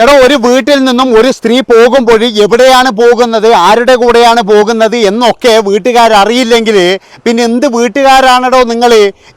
എടോ ഒരു വീട്ടിൽ നിന്നും ഒരു സ്ത്രീ പോകുമ്പോൾ എവിടെയാണ് പോകുന്നത്? ആരുടെ കൂടെയാണ് പോകുന്നത്? എന്നൊക്കെ വീട്ടുകാരറിയില്ലെങ്കിൽ പിന്നെ എന്ത് വീട്ടുകാരാണടോ നിങ്ങൾ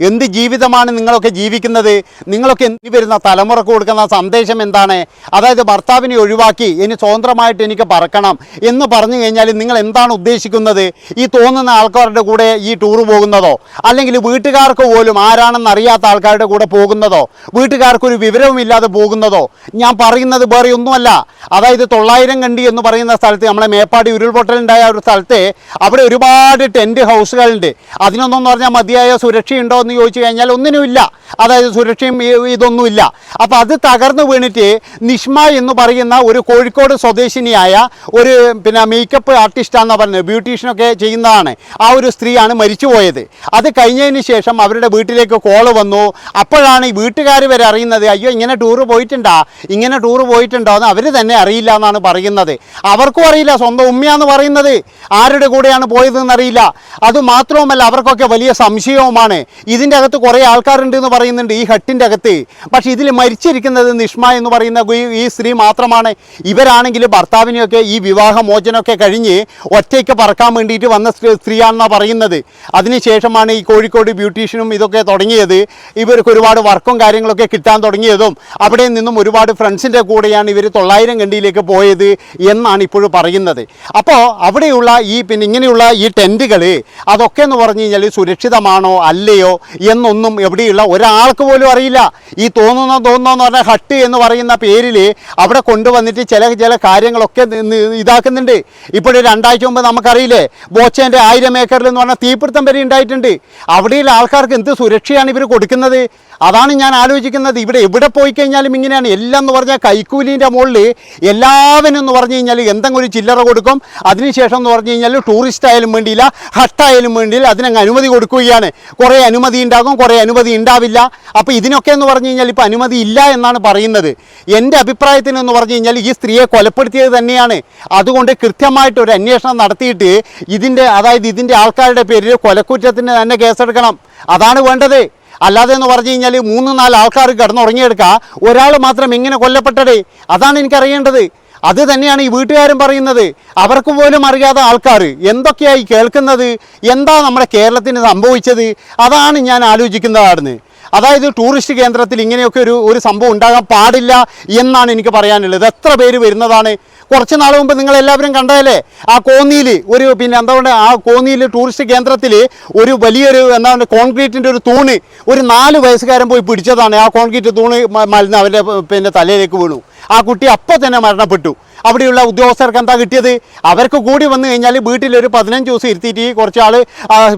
എന്ത് ജീവിതമാണ് നിങ്ങളൊക്കെ ജീവിക്കുന്നത്? നിങ്ങളൊക്കെ എന്ത് വരുന്ന തലമുറയ്ക്ക് കൊടുക്കുന്ന സന്ദേശം എന്താണ്? അതായത് ഭർത്താവിനെ ഒഴിവാക്കി ഇനി സ്വതന്ത്രമായിട്ട് എനിക്ക് പറക്കണം എന്ന് പറഞ്ഞു കഴിഞ്ഞാൽ നിങ്ങൾ എന്താണ് ഉദ്ദേശിക്കുന്നത്? ഈ തോന്നുന്ന ആൾക്കാരുടെ കൂടെ ഈ ടൂർ പോകുന്നതോ? അല്ലെങ്കിൽ വീട്ടുകാർക്ക് പോലും ആരാണെന്ന് അറിയാത്ത ആൾക്കാരുടെ കൂടെ പോകുന്നതോ? വീട്ടുകാർക്കൊരു വിവരവുമില്ലാതെ പോകുന്നതോ? ഞാൻ പറയുന്നത് വേറെ ഒന്നുമല്ല. അതായത് തൊള്ളായിരം കണ്ടി എന്ന് പറയുന്ന സ്ഥലത്ത് നമ്മളെ മേപ്പാടി ഉരുൾപൊട്ടലുണ്ടായ ഒരു സ്ഥലത്ത് അവിടെ ഒരുപാട് ടെന്റ് ഹൗസുകളുണ്ട്. അതിനൊന്നും പറഞ്ഞാൽ മതിയായ സുരക്ഷയുണ്ടോ എന്ന് ചോദിച്ചു കഴിഞ്ഞാൽ ഒന്നിനുമില്ല അതായത് സുരക്ഷയും ഇതൊന്നുമില്ല അപ്പോൾ അത് തകർന്നു വീണിട്ട് നിഷ്മ എന്ന് പറയുന്ന ഒരു കോഴിക്കോട് സ്വദേശിനിയായ ഒരു പിന്നെ മേക്കപ്പ് ആർട്ടിസ്റ്റാണെന്ന് പറഞ്ഞത് ബ്യൂട്ടീഷ്യനൊക്കെ ചെയ്യുന്നതാണ്. ആ ഒരു സ്ത്രീയാണ് മരിച്ചുപോയത്. അത് കഴിഞ്ഞതിന് ശേഷം അവരുടെ വീട്ടിലേക്ക് കോൾ വന്നു. അപ്പോഴാണ് ഈ വീട്ടുകാർ വരെ അറിയുന്നത് അയ്യോ ഇങ്ങനെ ടൂറ് പോയിട്ടുണ്ടാ? ഇങ്ങനെ ടൂറ് പോയിട്ടുണ്ടോ എന്ന് അവർ തന്നെ അറിയില്ല എന്നാണ് പറയുന്നത്. അവർക്കും അറിയില്ല സ്വന്തം ഉമ്മയാന്ന് പറയുന്നത്. ആരുടെ കൂടെയാണ് പോയതെന്ന് അറിയില്ല. അത് മാത്രവുമല്ല അവർക്കൊക്കെ വലിയ സംശയവുമാണ്. ഇതിന്റെ അകത്ത് കുറേ ആൾക്കാരുണ്ട് എന്ന് പറയുന്നുണ്ട് ഈ ഹട്ടിന്റെ അകത്ത്. പക്ഷേ ഇതിൽ മരിച്ചിരിക്കുന്നത് നിഷ്മ എന്ന് പറയുന്ന ഈ- സ്ത്രീ മാത്രമാണ്. ഇവരാണെങ്കിൽ ഭർത്താവിനെയൊക്കെ ഈ വിവാഹമോചനമൊക്കെ കഴിഞ്ഞ് ഒറ്റയ്ക്ക് പറക്കാൻ വേണ്ടിയിട്ട് വന്ന സ്ത്രീ- സ്ത്രീയാണെന്നാണ് പറയുന്നത്. അതിനുശേഷമാണ് ഈ കോഴിക്കോട് ബ്യൂട്ടീഷ്യനും ഇതൊക്കെ തുടങ്ങിയത്. ഇവർക്ക് ഒരുപാട് വർക്കും കാര്യങ്ങളൊക്കെ കിട്ടാൻ തുടങ്ങിയതും. അവിടെ നിന്നും ഒരുപാട് ഫ്രണ്ട്സിന്റെ കൂടെയാണ് ഇവർ തൊള്ളായിരം കണ്ടിയിലേക്ക് പോയത് എന്നാണ് ഇപ്പോഴും പറയുന്നത്. അപ്പോൾ അവിടെയുള്ള ഈ പിന്നെ ഇങ്ങനെയുള്ള ഈ ടെന്റുകൾ അതൊക്കെ എന്ന് പറഞ്ഞു കഴിഞ്ഞാൽ സുരക്ഷിതമാണോ അല്ലയോ എന്നൊന്നും എവിടെയുള്ള ഒരാൾക്ക് പോലും അറിയില്ല. ഈ തോന്നുന്ന തോന്നുന്ന പറഞ്ഞാൽ ഹട്ട് എന്ന് പറയുന്ന പേരിൽ അവിടെ കൊണ്ടുവന്നിട്ട് ചില ചില കാര്യങ്ങളൊക്കെ ഇതാക്കുന്നുണ്ട്. ഇപ്പോഴൊരു രണ്ടാഴ്ച മുമ്പ് നമുക്കറിയില്ലേ ബോച്ചേന്റെ ആയിരം ഏക്കറിൽ എന്ന് പറഞ്ഞാൽ തീപിടുത്തം വരെ ഉണ്ടായിട്ടുണ്ട്. അവിടെയുള്ള ആൾക്കാർക്ക് എന്ത് സുരക്ഷയാണ് ഇവർ കൊടുക്കുന്നത്? അതാണ് ഞാൻ ആലോചിക്കുന്നത്. ഇവിടെ എവിടെ പോയി കഴിഞ്ഞാലും ഇങ്ങനെയാണ്. എല്ലാം എന്ന് പറഞ്ഞാൽ കൈക്കൂലിന്റെ മുകളിൽ എല്ലാവരും എന്ന് പറഞ്ഞു കഴിഞ്ഞാൽ എന്തെങ്കിലും ഒരു ചില്ലറ കൊടുക്കും. അതിനുശേഷം എന്ന് പറഞ്ഞു കഴിഞ്ഞാൽ ടൂറിസ്റ്റ് ആയാലും വേണ്ടിയില്ല ഹട്ടായാലും വേണ്ടിയില്ല അതിനങ്ങ് അനുമതി കൊടുക്കുകയാണ്. കുറേ അനുമതി ഉണ്ടാകും കുറേ അനുമതി ഉണ്ടാവില്ല. അപ്പോൾ ഇതിനൊക്കെ എന്ന് പറഞ്ഞു കഴിഞ്ഞാൽ ഇപ്പോൾ അനുമതി ഇല്ല എന്നാണ് പറയുന്നത്. എന്റെ അഭിപ്രായത്തിന് എന്ന് പറഞ്ഞു കഴിഞ്ഞാൽ ഈ സ്ത്രീയെ കൊലപ്പെടുത്തിയത് തന്നെയാണ്. അതുകൊണ്ട് കൃത്യമായിട്ട് ഒരു അന്വേഷണം നടത്തിയിട്ട് ഇതിന്റെ അതായത് ഇതിന്റെ ആൾക്കാരുടെ പേരിൽ കൊലക്കുറ്റത്തിന് തന്നെ കേസെടുക്കണം. അതാണ് വേണ്ടത്. അല്ലാതെ എന്ന് പറഞ്ഞു കഴിഞ്ഞാൽ മൂന്ന് നാല് ആൾക്കാർ കിടന്നുറങ്ങിയെടുക്കുക ഒരാൾ മാത്രം ഇങ്ങനെ കൊല്ലപ്പെട്ടടേ. അതാണ് എനിക്കറിയേണ്ടത്. അത് തന്നെയാണ് ഈ വീട്ടുകാരും പറയുന്നത്. അവർക്ക് പോലും അറിയാത്ത ആൾക്കാർ. എന്തൊക്കെയായി കേൾക്കുന്നത്? എന്താ നമ്മുടെ കേരളത്തിന് സംഭവിച്ചത്? അതാണ് ഞാൻ ആലോചിക്കുന്നതായിരുന്നു അതായത് ടൂറിസ്റ്റ് കേന്ദ്രത്തിൽ ഇങ്ങനെയൊക്കെ ഒരു ഒരു സംഭവം ഉണ്ടാകാൻ പാടില്ല എന്നാണ് എനിക്ക് പറയാനുള്ളത്. എത്ര പേര് വരുന്നതാണ്? കുറച്ച് നാൾ മുമ്പ് നിങ്ങൾ എല്ലാവരും കണ്ടതല്ലേ? ആ കോന്നിയിൽ ഒരു പിന്നെ എന്താ പറയുക ആ കോന്നിയിൽ ടൂറിസ്റ്റ് കേന്ദ്രത്തിൽ ഒരു വലിയൊരു എന്താ പറയുക കോൺക്രീറ്റിന്റെ ഒരു തൂണ് ഒരു നാല് വയസ്സുകാരൻ പോയി പിടിച്ചതാണ്. ആ കോൺക്രീറ്റ് തൂണ് മരുന്ന് അവന്റെ പിന്നെ തലയിലേക്ക് വീണു. ആ കുട്ടി അപ്പോൾ തന്നെ മരണപ്പെട്ടു. അവിടെയുള്ള ഉദ്യോഗസ്ഥർക്ക് എന്താ കിട്ടിയത്? അവർക്ക് കൂടി വന്നു കഴിഞ്ഞാൽ വീട്ടിലൊരു പതിനഞ്ച് ദിവസം ഇരുത്തിയിട്ട് കുറച്ച് ആൾ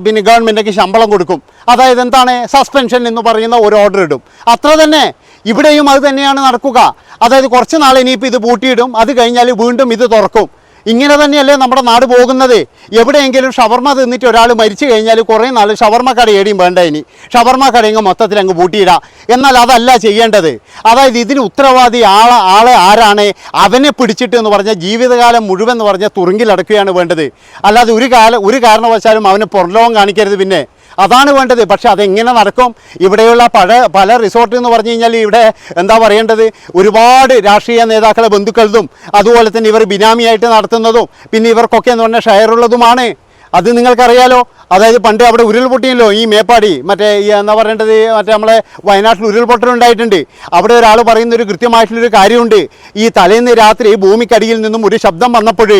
പിന്നെ ഗവൺമെന്റൊക്കെ ശമ്പളം കൊടുക്കും. അതായത് എന്താണ്? സസ്പെൻഷൻ എന്ന് പറയുന്ന ഒരു ഓർഡർ ഇടും. അത്ര തന്നെ. ഇവിടെയും അത് തന്നെയാണ് നടക്കുക. അതായത് കുറച്ച് നാൾ ഇനിയിപ്പോൾ ഇത് പൂട്ടിയിടും. അത് കഴിഞ്ഞാൽ വീണ്ടും ഇത് തുറക്കും. ഇങ്ങനെ തന്നെയല്ലേ നമ്മുടെ നാട് പോകുന്നത്? എവിടെയെങ്കിലും ഷവർമ തിന്നിട്ട് ഒരാൾ മരിച്ചു കഴിഞ്ഞാൽ കുറേ നാൾ ഷവർമ കട ഏടിയും വേണ്ട ഇനി. ഷവർമ കടയെങ്കിൽ മൊത്തത്തിൽ അങ്ങ് പൂട്ടിയിടാം. എന്നാൽ അതല്ല ചെയ്യേണ്ടത്. അതായത് ഇതിന് ഉത്തരവാദി ആളെ ആളെ ആരാണ്? അവനെ പിടിച്ചിട്ട് എന്ന് പറഞ്ഞാൽ ജീവിതകാലം മുഴുവൻ എന്ന് പറഞ്ഞാൽ തുറുങ്കിലടക്കുകയാണ് വേണ്ടത്. അല്ലാതെ ഒരു കാല ഒരു കാരണവശാലും അവനെ പുറലോകം കാണിക്കരുത് പിന്നെ. അതാണ് വേണ്ടത്. പക്ഷെ അതെങ്ങനെ നടക്കും? ഇവിടെയുള്ള പല പല റിസോർട്ട് എന്ന് പറഞ്ഞു കഴിഞ്ഞാൽ ഇവിടെ എന്താ പറയേണ്ടത്? ഒരുപാട് രാഷ്ട്രീയ നേതാക്കളെ ബന്ധുക്കളതും അതുപോലെ തന്നെ ഇവർ ബിനാമിയായിട്ട് നടത്തുന്നതും പിന്നെ ഇവർക്കൊക്കെ എന്ന് പറഞ്ഞാൽ ഷെയറുള്ളതുമാണ്. അത് നിങ്ങൾക്കറിയാലോ. അതായത് പണ്ട് അവിടെ ഉരുൾപൊട്ടിയല്ലോ ഈ മേപ്പാടി മറ്റേ ഈ എന്താ പറയേണ്ടത് മറ്റേ നമ്മളെ വയനാട്ടിൽ ഉരുൾപൊട്ടലുണ്ടായിട്ടുണ്ട് അവിടെ ഒരാൾ പറയുന്ന ഒരു കൃത്യമായിട്ടുള്ളൊരു കാര്യമുണ്ട്. ഈ തലേന്ന് രാത്രി ഭൂമിക്കടിയിൽ നിന്നും ഒരു ശബ്ദം വന്നപ്പോൾ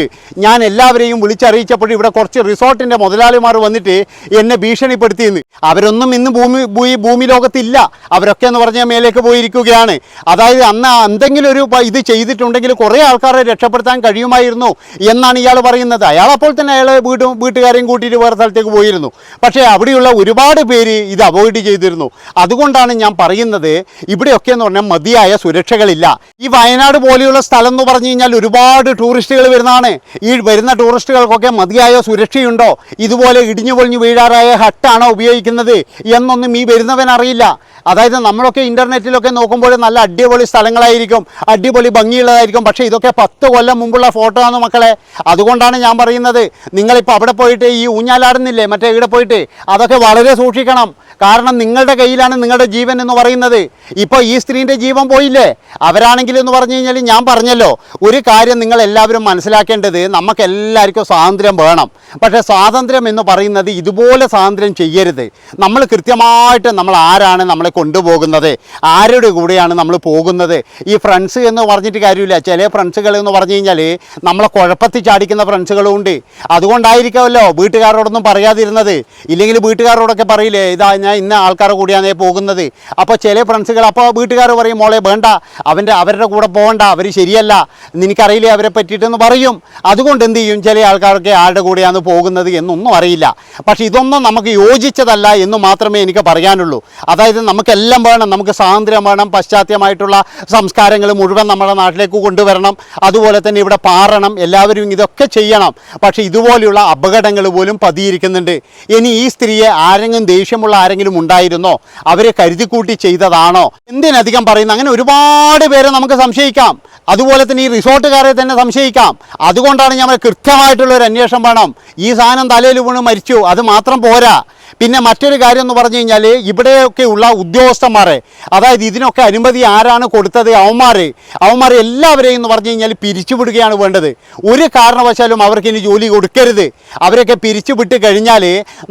ഞാൻ എല്ലാവരെയും വിളിച്ചറിയിച്ചപ്പോൾ ഇവിടെ കുറച്ച് റിസോർട്ടിന്റെ മുതലാളിമാർ വന്നിട്ട് എന്നെ ഭീഷണിപ്പെടുത്തിയെന്ന്. അവരൊന്നും ഇന്ന് ഭൂമി ഭൂമി ഭൂമി ലോകത്തില്ല. അവരൊക്കെ എന്ന് പറഞ്ഞാൽ മേലേക്ക് പോയിരിക്കുകയാണ്. അതായത് അന്ന് എന്തെങ്കിലും ഒരു ഇത് ചെയ്തിട്ടുണ്ടെങ്കിൽ കുറേ ആൾക്കാരെ രക്ഷപ്പെടുത്താൻ കഴിയുമായിരുന്നു എന്നാണ് ഇയാൾ പറയുന്നത്. അയാൾ അപ്പോൾ തന്നെ അയാൾ വീട്ടും വീട്ടുകാരെയും കൂട്ടിയിട്ട് വേറെ സ്ഥലത്തേക്ക് പോയിരുന്നു. പക്ഷേ അവിടെയുള്ള ഒരുപാട് പേര് ഇത് അവോയ്ഡ് ചെയ്തിരുന്നു. അതുകൊണ്ടാണ് ഞാൻ പറയുന്നത് ഇവിടെയൊക്കെ എന്ന് പറഞ്ഞാൽ മതിയായ സുരക്ഷകളില്ല. ഈ വയനാട് പോലെയുള്ള സ്ഥലം എന്ന് പറഞ്ഞു കഴിഞ്ഞാൽ ഒരുപാട് ടൂറിസ്റ്റുകൾ വരുന്നതാണ്. ഈ വരുന്ന ടൂറിസ്റ്റുകൾക്കൊക്കെ മതിയായ സുരക്ഷയുണ്ടോ? ഇതുപോലെ ഇടിഞ്ഞു പൊളിഞ്ഞു വീഴാറായ ഹട്ടാണോ ഉപയോഗിക്കുന്നത്? എന്നൊന്നും ഈ വരുന്നവൻ അറിയില്ല. അതായത് നമ്മളൊക്കെ ഇന്റർനെറ്റിലൊക്കെ നോക്കുമ്പോൾ നല്ല അടിപൊളി സ്ഥലങ്ങളായിരിക്കും അടിപൊളി ഭംഗിയുള്ളതായിരിക്കും. പക്ഷേ ഇതൊക്കെ പത്ത് കൊല്ലം മുമ്പുള്ള ഫോട്ടോ ആണ് മക്കളെ. അതുകൊണ്ടാണ് ഞാൻ പറയുന്നത് നിങ്ങളിപ്പോൾ അവിടെ പോയിട്ട് ഈ ഊഞ്ഞാലാടുന്നില്ലേ? മറ്റേ ഇവിടെ പോയിട്ട് അതൊക്കെ വളരെ സൂക്ഷിക്കണം. കാരണം നിങ്ങളുടെ കയ്യിലാണ് നിങ്ങളുടെ ജീവൻ എന്ന് പറയുന്നത്. ഇപ്പോൾ ഈ സ്ത്രീന്റെ ജീവൻ പോയില്ലേ? അവരാണെങ്കിൽ എന്ന് പറഞ്ഞു കഴിഞ്ഞാൽ ഞാൻ പറഞ്ഞല്ലോ ഒരു കാര്യം നിങ്ങൾ എല്ലാവരും മനസ്സിലാക്കേണ്ടത് നമുക്ക് എല്ലാവർക്കും സ്വാതന്ത്ര്യം വേണം. പക്ഷേ സ്വാതന്ത്ര്യം എന്ന് പറയുന്നത് ഇതുപോലെ സ്വാതന്ത്ര്യം ചെയ്യരുത്. നമ്മൾ കൃത്യമായിട്ട് നമ്മൾ ആരാണ് നമ്മളെ കൊണ്ടുപോകുന്നത്? ആരുടെ കൂടെയാണ് നമ്മൾ പോകുന്നത്? ഈ ഫ്രണ്ട്സ് എന്ന് പറഞ്ഞിട്ട് കാര്യമില്ല. ചില ഫ്രണ്ട്സുകൾ എന്ന് പറഞ്ഞു കഴിഞ്ഞാൽ നമ്മളെ കുഴപ്പത്തിൽ ചാടിക്കുന്ന ഫ്രണ്ട്സുകളും ഉണ്ട്. അതുകൊണ്ടായിരിക്കുമല്ലോ വീട്ടുകാരോടൊന്നും പറയാതിരുന്നത്. ഇല്ലെങ്കിൽ വീട്ടുകാരോടൊക്കെ പറയില്ലേ ഇതാ ഞാൻ ഇന്ന ആൾക്കാരുടെ കൂടിയാണ് പോകുന്നത്. അപ്പോൾ ചില ഫ്രണ്ട്സുകൾ അപ്പോൾ വീട്ടുകാർ പറയും മോളെ വേണ്ട. അവന്റെ അവരുടെ കൂടെ പോകണ്ട. അവർ ശരിയല്ല. നിനക്കറിയില്ലേ അവരെ പറ്റിയിട്ടെന്ന് പറയും. അതുകൊണ്ട് എന്ത് ചെയ്യും? ചില ആൾക്കാരൊക്കെ ആരുടെ കൂടെയാണ് പോകുന്നത് എന്നൊന്നും അറിയില്ല. പക്ഷേ ഇതൊന്നും നമുക്ക് യോജിച്ചതല്ല എന്ന് മാത്രമേ എനിക്ക് പറയാനുള്ളൂ. അതായത് നമുക്കെല്ലാം വേണം. നമുക്ക് സ്വാതന്ത്ര്യം വേണം. പാശ്ചാത്യമായിട്ടുള്ള സംസ്കാരങ്ങൾ മുഴുവൻ നമ്മുടെ നാട്ടിലേക്ക് കൊണ്ടുവരണം. അതുപോലെ തന്നെ ഇവിടെ പാറണം. എല്ലാവരും ഇതൊക്കെ ചെയ്യണം. പക്ഷേ ഇതുപോലെയുള്ള അപകടങ്ങൾ പോലും പതിയിരിക്കുന്നുണ്ട്. ഇനി ഈ സ്ത്രീയെ ആരെങ്കിലും ദേഷ്യമുള്ള ആരെങ്കിലും ഉണ്ടായിരുന്നോ? അവരെ കരുതിക്കൂട്ടി ചെയ്തതാണോ? എന്തിനധികം പറയുന്നു? അങ്ങനെ ഒരുപാട് പേരെ നമുക്ക് സംശയിക്കാം. അതുപോലെ തന്നെ ഈ റിസോർട്ടുകാരെ തന്നെ സംശയിക്കാം. അതുകൊണ്ടാണ് പറയുന്നത് കൃത്യമായിട്ടുള്ള ഒരു അന്വേഷണം വേണം. ഈ സാധനം തലയിൽ വീണ് മരിച്ചു. അത് മാത്രം പോരാ. പിന്നെ മറ്റൊരു കാര്യം എന്ന് പറഞ്ഞു കഴിഞ്ഞാൽ ഇവിടെയൊക്കെയുള്ള ഉദ്യോഗസ്ഥന്മാരെ അതായത് ഇതിനൊക്കെ അനുമതി ആരാണ് കൊടുത്തത് അവന്മാർ അവന്മാർ എല്ലാവരെയും എന്ന് പറഞ്ഞു കഴിഞ്ഞാൽ പിരിച്ചുവിടുകയാണ് വേണ്ടത്. ഒരു കാരണവശാലും അവർക്ക് ഇനി ജോലി കൊടുക്കരുത്. അവരൊക്കെ പിരിച്ചുവിട്ട് കഴിഞ്ഞാൽ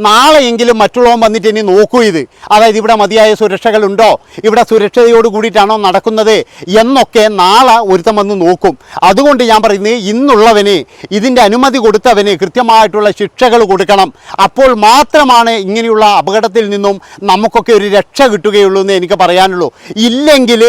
നാളെയെങ്കിലും മറ്റുള്ളവൻ വന്നിട്ട് ഇനി നോക്കൂ ഇത്. അതായത് ഇവിടെ മതിയായ സുരക്ഷകളുണ്ടോ? ഇവിടെ സുരക്ഷയോട് കൂടിയിട്ടാണോ നടക്കുന്നത്? എന്നൊക്കെ നാളെ ഒരുത്തം വന്ന് നോക്കും. അതുകൊണ്ട് ഞാൻ പറയുന്നത് ഇന്നുള്ളവന് ഇതിന്റെ അനുമതി കൊടുത്തവന് കൃത്യമായിട്ടുള്ള ശിക്ഷകൾ കൊടുക്കണം. അപ്പോൾ മാത്രമാണ് ഇങ്ങനെയുള്ള അപകടത്തിൽ നിന്നും നമുക്കൊക്കെ ഒരു രക്ഷ കിട്ടുകയുള്ളൂ എന്ന് എനിക്ക് പറയാനുള്ളൂ. ഇല്ലെങ്കിൽ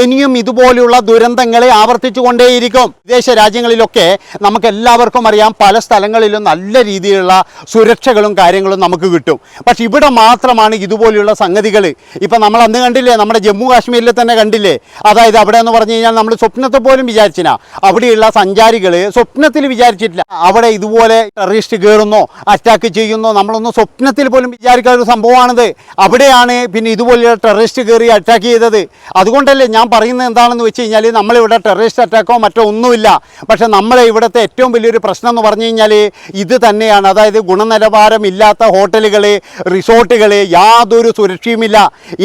ഇനിയും ഇതുപോലെയുള്ള ദുരന്തങ്ങളെ ആവർത്തിച്ചു കൊണ്ടേയിരിക്കും വിദേശ രാജ്യങ്ങളിലൊക്കെ നമുക്ക് എല്ലാവർക്കും അറിയാം പല സ്ഥലങ്ങളിലും നല്ല രീതിയിലുള്ള സുരക്ഷകളും കാര്യങ്ങളും നമുക്ക് കിട്ടും. പക്ഷെ ഇവിടെ മാത്രമാണ് ഇതുപോലെയുള്ള സംഗതികൾ ഇപ്പം നമ്മൾ അന്ന് കണ്ടില്ലേ നമ്മുടെ ജമ്മു കാശ്മീരിൽ തന്നെ കണ്ടില്ലേ? അതായത് അവിടെ എന്ന് പറഞ്ഞു കഴിഞ്ഞാൽ നമ്മൾ സ്വപ്നത്തെ പോലും വിചാരിച്ചില്ല. അവിടെയുള്ള സഞ്ചാരികൾ സ്വപ്നത്തിൽ വിചാരിച്ചിട്ടില്ല. അവിടെ ഇതുപോലെ ടെററിസ്റ്റ് കയറുന്നോ അറ്റാക്ക് ചെയ്യുന്നോ നമ്മളൊന്നും സ്വപ്നത്തിൽ പോലും വിചാരിക്കാത്ത ഒരു സംഭവമാണിത്. അവിടെയാണ് പിന്നെ ഇതുപോലെ ടെററിസ്റ്റ് കയറി അറ്റാക്ക് ചെയ്തത്. അതുകൊണ്ടല്ലേ ഞാൻ പറയുന്നത് എന്താണെന്ന് വെച്ച് കഴിഞ്ഞാൽ നമ്മളിവിടെ ടെററിസ്റ്റ് അറ്റാക്കോ മറ്റോ ഒന്നുമില്ല. പക്ഷേ നമ്മളെ ഇവിടുത്തെ ഏറ്റവും വലിയൊരു പ്രശ്നം എന്ന് പറഞ്ഞു കഴിഞ്ഞാൽ ഇത് തന്നെയാണ്. അതായത് ഗുണനിലവാരമില്ലാത്ത ഹോട്ടലുകൾ റിസോർട്ടുകൾ യാതൊരു സുരക്ഷയുമില്ല.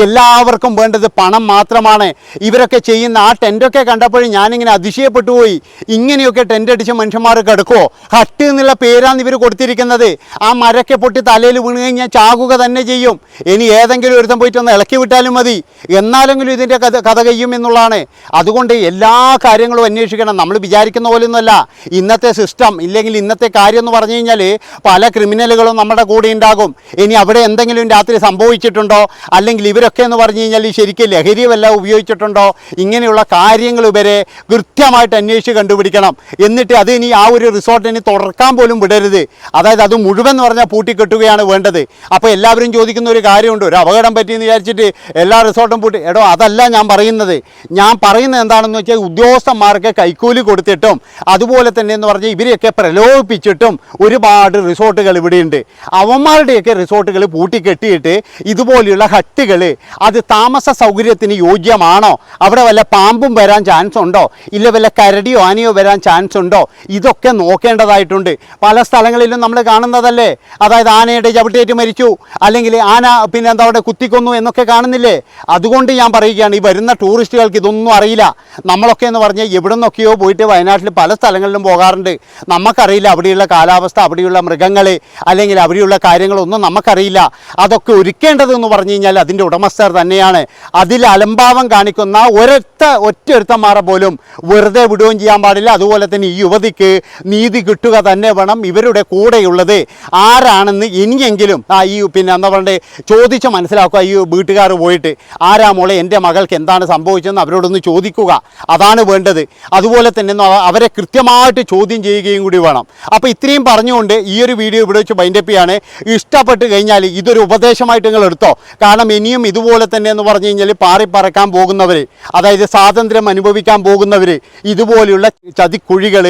എല്ലാവർക്കും വേണ്ടത് പണം മാത്രമാണ്. ഇവരൊക്കെ ചെയ്യുന്ന ആ ടെന്റൊക്കെ കണ്ടപ്പോഴും ഞാനിങ്ങനെ അതിശയപ്പെട്ടു പോയി. ഇങ്ങനെയൊക്കെ ടെന്റ് അടിച്ച് മനുഷ്യന്മാർ കിടക്കുമോ ഹട്ട് എന്നുള്ള പേരാണ് ഇവർ കൊടുത്തിരിക്കുന്നത്. ആ മരക്കെ പൊട്ടി തലയിൽ വീണ് ചാകുക തന്നെ ചെയ്യും. ഇനി ഏതെങ്കിലും ഒരുത്തം പോയിട്ട് ഒന്ന് ഇളക്കി വിട്ടാലും മതി. എന്നാലെങ്കിലും ഇതിന്റെ കഥ കഥ കഴിയും എന്നുള്ളതാണ്. അതുകൊണ്ട് എല്ലാ കാര്യങ്ങളും അന്വേഷിക്കണം. നമ്മൾ വിചാരിക്കുന്ന പോലെയൊന്നുമല്ല. ഇന്നത്തെ സിസ്റ്റം ഇല്ലെങ്കിൽ ഇന്നത്തെ കാര്യം എന്ന് പറഞ്ഞു കഴിഞ്ഞാൽ പല ക്രിമിനലുകളും നമ്മുടെ കൂടെ ഉണ്ടാകും. ഇനി അവിടെ എന്തെങ്കിലും രാത്രി സംഭവിച്ചിട്ടുണ്ടോ? അല്ലെങ്കിൽ ഇവരൊക്കെ എന്ന് പറഞ്ഞു കഴിഞ്ഞാൽ ശരിക്കും ലഹരി വല്ല ഉപയോഗിച്ചിട്ടുണ്ടോ? ഇങ്ങനെയുള്ള കാര്യങ്ങൾ ഇവരെ കൃത്യമായിട്ട് അന്വേഷിച്ച് കണ്ടുപിടിക്കണം. എന്നിട്ട് അത് ഇനി ആ ഒരു റിസോർട്ടിന് തുറക്കാൻ പോലും വിടരുത്. അതായത് അത് മുഴുവൻ എന്ന് പറഞ്ഞാൽ പൂട്ടിക്കെട്ടുകയാണ് വേണ്ടത്. അപ്പോൾ എല്ലാവരും ചോദിക്കുന്ന ഒരു കാര്യമുണ്ട്. ഒരു അപകടം പറ്റിയെന്ന് വിചാരിച്ചിട്ട് എല്ലാ റിസോർട്ടും പൂട്ടി. എടോ അതല്ല ഞാൻ പറയുന്നത്. ഞാൻ പറയുന്നത് എന്താണെന്ന് വെച്ചാൽ ഉദ്യോഗസ്ഥന്മാർക്ക് കൈക്കൂലി കൊടുത്തിട്ടും അതുപോലെ തന്നെ എന്ന് പറഞ്ഞാൽ ഇവരെയൊക്കെ പ്രലോഭിപ്പിച്ചിട്ടും ഒരുപാട് റിസോർട്ടുകൾ ഇവിടെയുണ്ട്. അവന്മാരുടെയൊക്കെ റിസോർട്ടുകൾ പൂട്ടിക്കെട്ടിയിട്ട് ഇതുപോലെയുള്ള ഹട്ടുകൾ അത് താമസ സൗകര്യത്തിന് യോഗ്യമാണോ അവിടെ വല്ല പാമ്പും വരാൻ ചാൻസ് ഉണ്ടോ? ഇല്ല വല്ല കരടിയോ ആനയോ വരാൻ ചാൻസ് ഉണ്ടോ? ഇതൊക്കെ നോക്കേണ്ടതായിട്ടുണ്ട്. പല സ്ഥലങ്ങളിലും നമ്മൾ കാണുന്നതല്ലേ? അതായത് ആനയുടെ ചവിട്ടേറ്റ് മരിച്ചു. അല്ലെങ്കിൽ ആന പിന്നെ എന്താ അവിടെ കുത്തിക്കൊന്നു എന്നൊക്കെ കാണുന്നില്ലേ? അതുകൊണ്ട് ഞാൻ പറയുകയാണ് ഈ വരുന്ന ടൂറിസ്റ്റുകൾക്ക് ഇതൊന്നും അറിയില്ല. നമ്മളൊക്കെ എന്ന് പറഞ്ഞാൽ എവിടെ നിന്നൊക്കെയോ പോയിട്ട് വയനാട്ടിൽ പല സ്ഥലങ്ങളിലും പോകാറുണ്ട്. നമുക്കറിയില്ല അവിടെയുള്ള കാലാവസ്ഥ അവിടെയുള്ള മൃഗങ്ങൾ അല്ലെങ്കിൽ അവിടെയുള്ള കാര്യങ്ങളൊന്നും നമുക്കറിയില്ല. അതൊക്കെ ഒരുക്കേണ്ടതെന്ന് പറഞ്ഞു കഴിഞ്ഞാൽ അതിന്റെ ഉടമസ്ഥർ തന്നെയാണ്. അതിൽ അലംഭാവം കാണിക്കുന്ന ഒരൊറ്റ ഒറ്റയൊരുത്തന്മാരെ പോലും വെറുതെ വിടുകയും ചെയ്യാൻ പാടില്ല. അതുപോലെ തന്നെ ഈ യുവതിക്ക് നീതി കിട്ടുക തന്നെ വേണം ഇവരുടെ കൂടെയുള്ളത്. ആരാണെന്ന് ഇനിയെങ്കിലും ഈ പിന്നെ എന്താ പറയണ്ടേ ചോദിച്ച് മനസ്സിലാക്കുക ഈ വീട്ടുകാർ പോയിട്ട് ആരാ മോളെ എന്റെ മകൾക്ക് എന്താണ് സംഭവിച്ചതെന്ന് അവരോടൊന്ന് ചോദിക്കുക. അതാണ് വേണ്ടത്. അതുപോലെ തന്നെ അവരെ കൃത്യമായിട്ട് ചോദ്യം ചെയ്യുകയും കൂടി വേണം. അപ്പോൾ ഇത്രയും പറഞ്ഞുകൊണ്ട് ഈ ഒരു വീഡിയോ ഇവിടെ വെച്ച് ബൈൻഡപ്പ് ചെയ്യാണ്. ഇഷ്ടപ്പെട്ട് കഴിഞ്ഞാൽ ഇതൊരു ഉപദേശമായിട്ട് നിങ്ങൾ എടുത്തോ. കാരണം ഇനിയും ഇതുപോലെ തന്നെ എന്ന് പറഞ്ഞു കഴിഞ്ഞാൽ പാറി പറക്കാൻ പോകുന്നവർ അതായത് സ്വാതന്ത്ര്യം അനുഭവിക്കാൻ പോകുന്നവർ ഇതുപോലെയുള്ള ചതിക്കുഴികൾ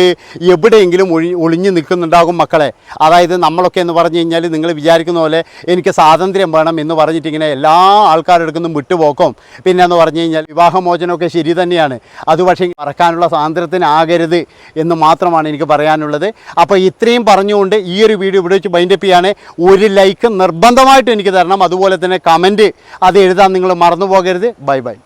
എവിടെയെങ്കിലും ഒഴി ഒളിഞ്ഞു നിൽക്കുന്നുണ്ടാകും മക്കളെ. അതായത് നമ്മളൊക്കെ എന്ന് പറഞ്ഞു കഴിഞ്ഞാൽ നിങ്ങൾ വിചാരിക്കുന്ന പോലെ എനിക്ക് സ്വാതന്ത്ര്യം വേണം എന്ന് പറഞ്ഞിട്ട് ഇങ്ങനെ എല്ലാ നിന്നും വിട്ടുപോക്കും. പിന്നെ എന്ന് പറഞ്ഞു കഴിഞ്ഞാൽ വിവാഹമോചനമൊക്കെ ശരി തന്നെയാണ്. അത് പക്ഷേ മറക്കാനുള്ള സ്വാതന്ത്ര്യത്തിനാകരുത് എന്ന് മാത്രമാണ് എനിക്ക് പറയാനുള്ളത്. അപ്പോൾ ഇത്രയും പറഞ്ഞുകൊണ്ട് ഈ ഒരു വീഡിയോ ഇവിടെ വെച്ച് ബൈൻഡപ്പ് ചെയ്യാണ്. ഒരു ലൈക്ക് നിർബന്ധമായിട്ട് എനിക്ക് തരണം. അതുപോലെ തന്നെ കമന്റ് അത് എഴുതാൻ നിങ്ങൾ മറന്നു പോകരുത് ബൈ ബൈ